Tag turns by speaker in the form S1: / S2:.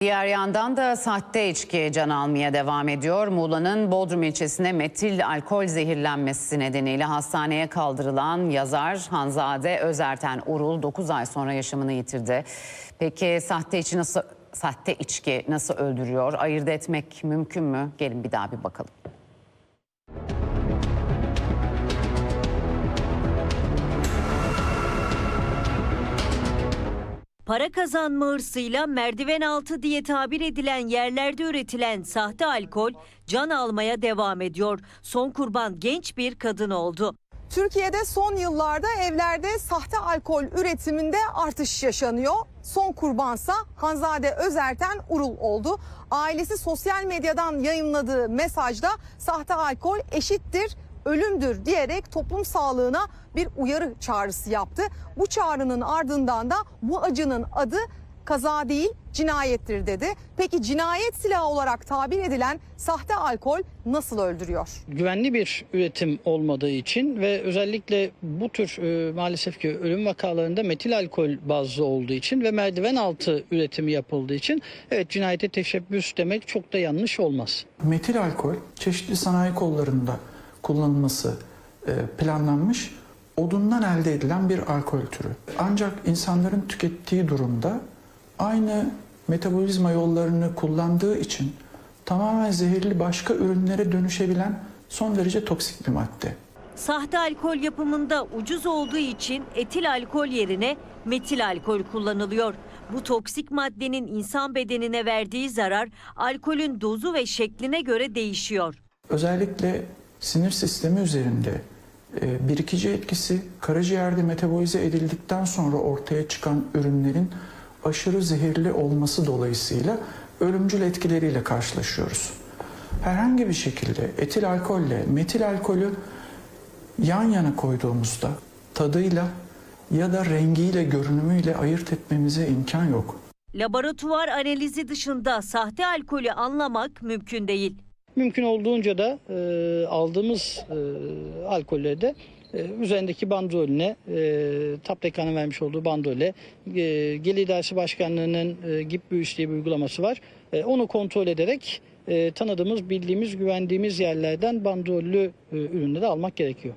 S1: Diğer yandan da sahte içki can almaya devam ediyor. Muğla'nın Bodrum ilçesine metil alkol zehirlenmesi nedeniyle hastaneye kaldırılan yazar Hanzade Özerten Urul 9 ay sonra yaşamını yitirdi. Peki sahte içki nasıl sahte içki nasıl öldürüyor? Ayırt etmek mümkün mü? Gelin bir daha bir bakalım.
S2: Para kazanma hırsıyla merdiven altı diye tabir edilen yerlerde üretilen sahte alkol can almaya devam ediyor. Son kurban genç bir kadın oldu.
S3: Türkiye'de son yıllarda evlerde sahte alkol üretiminde artış yaşanıyor. Son kurbansa Hanzade Özerten Urul oldu. Ailesi sosyal medyadan yayınladığı mesajda sahte alkol eşittir ölümdür diyerek toplum sağlığına bir uyarı çağrısı yaptı. Bu çağrının ardından da bu acının adı kaza değil cinayettir dedi. Peki cinayet silahı olarak tabir edilen sahte alkol nasıl öldürüyor?
S4: güvenli bir üretim olmadığı için ve özellikle bu tür e, maalesef ki ölüm vakalarında metil alkol bazlı olduğu için ve merdiven altı üretimi yapıldığı için evet cinayete teşebbüs demek çok da yanlış olmaz.
S5: Metil alkol çeşitli sanayi kollarında kullanılması e, planlanmış odundan elde edilen bir alkol türü. Ancak insanların tükettiği durumda aynı metabolizma yollarını kullandığı için tamamen zehirli başka ürünlere dönüşebilen son derece toksik bir madde.
S2: Sahte alkol yapımında ucuz olduğu için etil alkol yerine metil alkol kullanılıyor. Bu toksik maddenin insan bedenine verdiği zarar alkolün dozu ve şekline göre değişiyor.
S5: Özellikle sinir sistemi üzerinde e, birikici etkisi karaciğerde metabolize edildikten sonra ortaya çıkan ürünlerin aşırı zehirli olması dolayısıyla ölümcül etkileriyle karşılaşıyoruz. Herhangi bir şekilde etil alkolle metil alkolü yan yana koyduğumuzda tadıyla ya da rengiyle, görünümüyle ayırt etmemize imkan yok.
S2: Laboratuvar analizi dışında sahte alkolü anlamak mümkün değil.
S4: Mümkün olduğunca da e, aldığımız e, alkollerde e, üzerindeki bandrolüne, e, TAPTEKA'nın vermiş olduğu bandrole, e, Gelir İdaresi Başkanlığı'nın e, GİP Büyüs diye bir uygulaması var. E, onu kontrol ederek e, tanıdığımız, bildiğimiz, güvendiğimiz yerlerden bandrollü e, ürünleri almak gerekiyor.